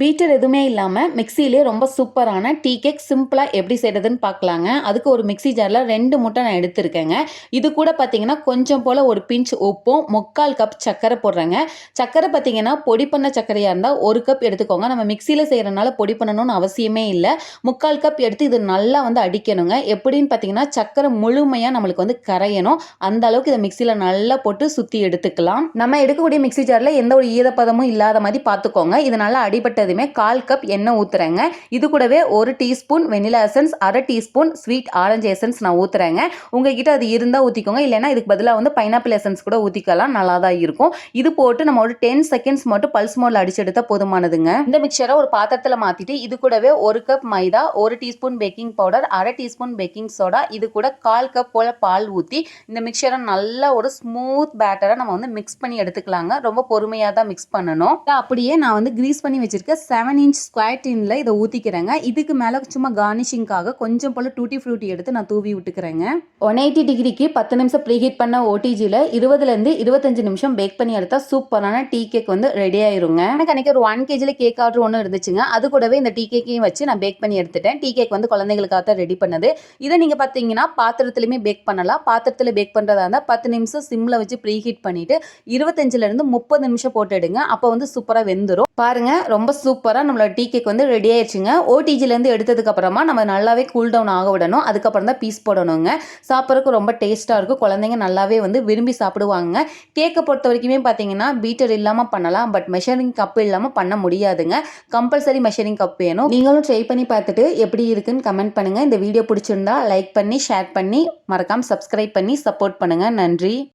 Peter எதுவுமே இல்லாமல் மிக்சியிலே ரொம்ப சூப்பரான டீ கேக் சிம்பிளாக எப்படி செய்கிறதுன்னு பார்க்கலாங்க அதுக்கு ஒரு மிக்சி ஜாரில் ரெண்டு முட்டை நான் எடுத்திருக்கேங்க. இது கூட பார்த்தீங்கன்னா கொஞ்சம் போல் ஒரு பிஞ்ச் உப்பும் முக்கால் கப் சர்க்கரை போடுறேங்க. சர்க்கரை பார்த்தீங்கன்னா பொடி பண்ண சர்க்கரையாக இருந்தால் ஒரு கப் எடுத்துக்கோங்க. நம்ம மிக்சியில் செய்கிறனால பொடி பண்ணணும்னு அவசியமே இல்லை. முக்கால் கப் எடுத்து இது நல்லா வந்து அடிக்கணுங்க. எப்படின்னு பார்த்தீங்கன்னா சர்க்கரை முழுமையாக நம்மளுக்கு வந்து கரையணும். அந்த அளவுக்கு இதை மிக்சியில் நல்லா போட்டு சுற்றி எடுத்துக்கலாம். நம்ம எடுக்கக்கூடிய மிக்ஸி ஜாரில் எந்த ஒரு ஈரப்பதமும் இல்லாத மாதிரி பார்த்துக்கோங்க இது நல்லா அடிபட்டதுமே கால் கப் எண்ணெய் ஊற்றுறேங்க இது கூடவே ஒரு டீஸ்பூன் வெனிலா எசன்ஸ் அரை டீஸ்பூன் ஸ்வீட் ஆரஞ்சு எசன்ஸ் நான் ஊற்றுறேங்க உங்ககிட்ட அது இருந்தால் ஊற்றிக்கோங்க இல்லைன்னா இதுக்கு பதிலாக வந்து பைனாப்பிள் எசன்ஸ் கூட ஊற்றிக்கலாம் நல்லா தான் இருக்கும். இது போட்டு நம்ம ஒரு டென் செகண்ட்ஸ் மட்டும் பல்ஸ் மோடில் அடிச்சு எடுத்தால் போதுமானதுங்க. இந்த மிக்சரை ஒரு பாத்திரத்தில் மாற்றிட்டு இது கூடவே ஒரு கப் மைதா ஒரு டீஸ்பூன் பேக்கிங் பவுடர் அரை டீஸ்பூன் பேக்கிங் சோடா இது கூட கால் கப் போல் பால் ஊற்றி இந்த மிக்சரை நல்லா ஒரு ஸ்மூத் பேட்டரை நம்ம வந்து மிக்ஸ் பண்ணி எடுத்துக்கலாங்க. ரொம்ப பொறுமையாக தான் மிக்ஸ் பண்ணணும். அப்படியே நான் வந்து கிரீஸ் பண்ணி வச்சிருக்க செவன் இன்ச் ஸ்கொயர் டின்ல இதை ஊற்றிக்கிறேங்க இதுக்கு மேலே சும்மா கார்னிஷிங்காக கொஞ்சம் போல் டூட்டி ஃப்ரூட்டி எடுத்து நான் தூவி விட்டுக்கிறேங்க. ஒன் எயிட்டி டிகிரிக்கு பத்து நிமிஷம் ப்ரீஹீட் பண்ண ஓடிஜியில் இருபதுலேருந்து இருபத்தஞ்சு நிமிஷம் பேக் பண்ணி எடுத்தால் சூப்பரான டீ கேக் வந்து ரெடி ஆயிருங்க. எனக்கு அன்றைக்கி ஒரு ஒன் கேஜியில் கேக் ஆர்டர் ஒன்று இருந்துச்சுங்க. அது கூடவே இந்த டீ கேக்கையும் வச்சு நான் பேக் பண்ணி எடுத்துட்டேன். டீ கேக் வந்து குழந்தைங்களுக்காக தான் ரெடி பண்ணது. இதை நீங்கள் பார்த்தீங்கன்னா பாத்திரத்துலையுமே பேக் பண்ணலாம். பாத்திரத்தில் பேக் பண்ணுறதா இருந்தால் பத்து நிமிஷம் சிம்மில் வச்சு ப்ரீஹீட் பண்ணிவிட்டு இருபத்தஞ்சிலேருந்து முப்பது நிமிஷம் போட்டு எடுங்க. அப்போ வந்து சூப்பராக வெந்துடும் பாருங்க ரொம்ப சூப்பராக நம்மளோட டீ கேக் வந்து ரெடி ஆயிடுச்சுங்க ஓடிஜிலேருந்து எடுத்ததுக்கப்புறமா நம்ம நல்லாவே கூல் டவுன் ஆக விடணும். அதுக்கப்புறம் தான் பீஸ் போடணுங்க. சாப்பிட்றதுக்கு ரொம்ப டேஸ்ட்டாக இருக்கும். குழந்தைங்க நல்லாவே வந்து விரும்பி சாப்பிடுவாங்க. கேக்கை பொறுத்த வரைக்குமே பார்த்தீங்கன்னா பீட்டர் இல்லாமல் பண்ணலாம். பட் மெஷரிங் கப் இல்லாமல் பண்ண முடியாதுங்க. கம்பல்சரி மெஷரிங் கப் வேணும். நீங்களும் ட்ரை பண்ணி பார்த்துட்டு எப்படி இருக்குன்னு கமெண்ட் பண்ணுங்கள் இந்த வீடியோ பிடிச்சிருந்தா லைக் பண்ணி ஷேர் பண்ணி மறக்காமல் சப்ஸ்கிரைப் பண்ணி சப்போர்ட் பண்ணுங்கள் நன்றி.